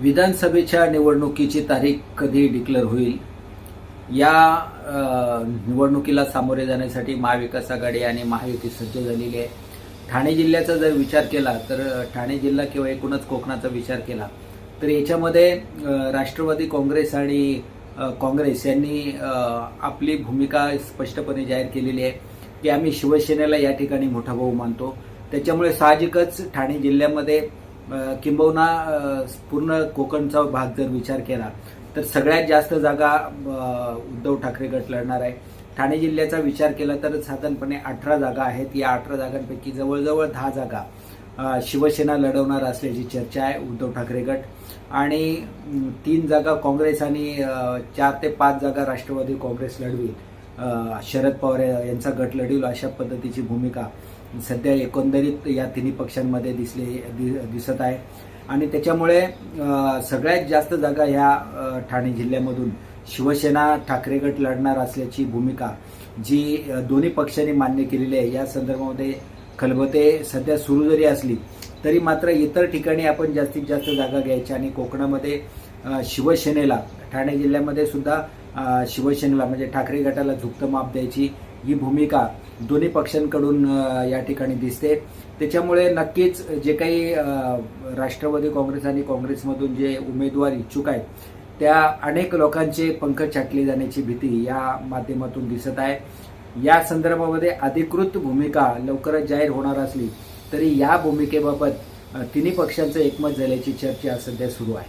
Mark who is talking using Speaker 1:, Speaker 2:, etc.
Speaker 1: विधानसभेच्या निवडणुकीची तारीख कधी डिक्लेअर होईल? या निवडणुकीला सामोरे जाण्यासाठी महाविकास आघाडी आणि महायुती सज्ज झालेली आहे. ठाणे जिल्ह्याचा जर विचार केला तर ठाणे जिल्हा किंवा एकूणच कोकणाचा विचार केला तर याच्यामध्ये राष्ट्रवादी काँग्रेस आणि काँग्रेस यांनी आपली भूमिका स्पष्टपणे जाहीर केलेली आहे की आम्ही शिवसेनेला या ठिकाणी मोठा भाऊ मानतो. त्याच्यामुळे साहजिकच ठाणे जिल्ह्यामध्ये किंबहुना पूर्ण कोकणचा भाग जर विचार केला तर सगळ्यात जास्त जागा उद्धव ठाकरे गट लढणार आहे. ठाणे जिल्ह्याचा विचार केला तर साधारणपणे अठरा जागा आहेत. या अठरा जागांपैकी जवळजवळ दहा जागा शिवसेना लढवणार असल्याची चर्चा आहे उद्धव ठाकरे गट. आणि तीन जागा काँग्रेस आणि चार ते पाच जागा राष्ट्रवादी काँग्रेस लढवी शरद पवार यांचा गट लढील अशा पद्धतीची भूमिका सध्या एकंदरीत या तिन्ही पक्षांमध्ये दिसले दि- दिसत आहे. आणि त्याच्यामुळे सगळ्यात जास्त जागा ह्या ठाणे जिल्ह्यामधून शिवसेना ठाकरे गट लढणार असल्याची भूमिका जी दोन्ही पक्षांनी मान्य केलेली आहे. या संदर्भामध्ये खलबते सध्या सुरू जरी असली तरी मात्र इतर ठिकाणी आपण जास्तीत जास्त जागा घ्यायच्या आणि कोकणामध्ये शिवसेनेला ठाणे जिल्ह्यामध्ये सुद्धा शिवसेनेला म्हणजे ठाकरे गटाला झुकतं माप द्यायची ही भूमिका दोन्ही पक्षांकडून या ठिकाणी दिसते. त्याच्यामुळे नक्कीच जे काही राष्ट्रवादी काँग्रेस आणि काँग्रेसमधून जे उमेदवार इच्छुक आहेत त्या अनेक लोकांचे पंख छाटले जाण्याची भीती या माध्यमातून दिसत आहे. या संदर्भामध्ये अधिकृत भूमिका लवकरच जाहीर होणार असली तरी या भूमिकेबाबत तिन्ही पक्षांचं एकमत झाल्याची चर्चा सध्या सुरू आहे.